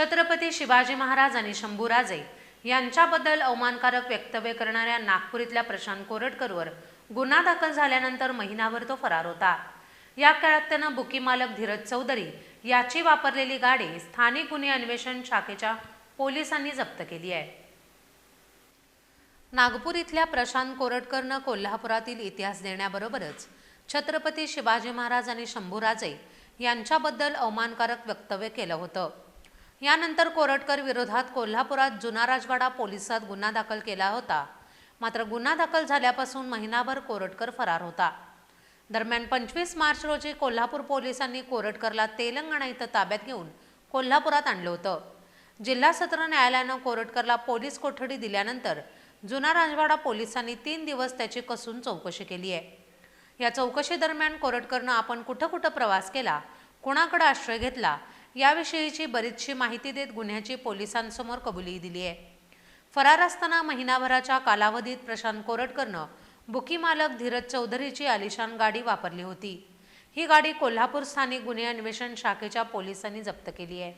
छत्रपती शिवाजी महाराज आणि शंभूराजे यांच्याबद्दल अवमानकारक वक्तव्य करणाऱ्या नागपुरीतल्या प्रशांत कोरटकरवर गुन्हा दाखल झाल्यानंतर महिनाभर तो फरार होता. या काळात त्यानं बुकी मालक धीरज चौधरी याची वापरलेली गाडी स्थानिक गुन्हे अन्वेषण शाखेच्या पोलिसांनी जप्त केली आहे. नागपूर इथल्या प्रशांत कोरटकरनं कोल्हापुरातील इतिहास देण्याबरोबरच छत्रपती शिवाजी महाराज आणि शंभूराजे यांच्याबद्दल अवमानकारक वक्तव्य केलं होतं. यानंतर कोरटकर विरोधात कोल्हापुरात जुना राजवाडा पोलिसात गुन्हा दाखल केला होता. मात्र गुन्हा दाखल झाल्यापासून महिनाभर कोरटकर फरार होता. दरम्यान पंचवीस मार्च रोजी कोल्हापूर पोलिसांनी कोरटकरला तेलंगणा इथं ताब्यात घेऊन कोल्हापुरात आणलं होतं. जिल्हा सत्र न्यायालयानं कोरटकरला पोलीस कोठडी दिल्यानंतर जुना राजवाडा पोलिसांनी तीन दिवस त्याची कसून चौकशी केली आहे. या चौकशी दरम्यान कोरटकरनं आपण कुठं कुठं प्रवास केला कुणाकडे आश्रय घेतला याविषयीची बरीचशी माहिती देत गुन्ह्याची पोलिसांसमोर कबुली दिली आहे. फरार असताना महिनाभराच्या कालावधीत प्रशांत कोरटकरनं बुकी मालक धीरज चौधरीची आलिशान गाडी वापरली होती. ही गाडी कोल्हापूर स्थानिक गुन्हे अन्वेषण शाखेच्या पोलिसांनी जप्त केली आहे.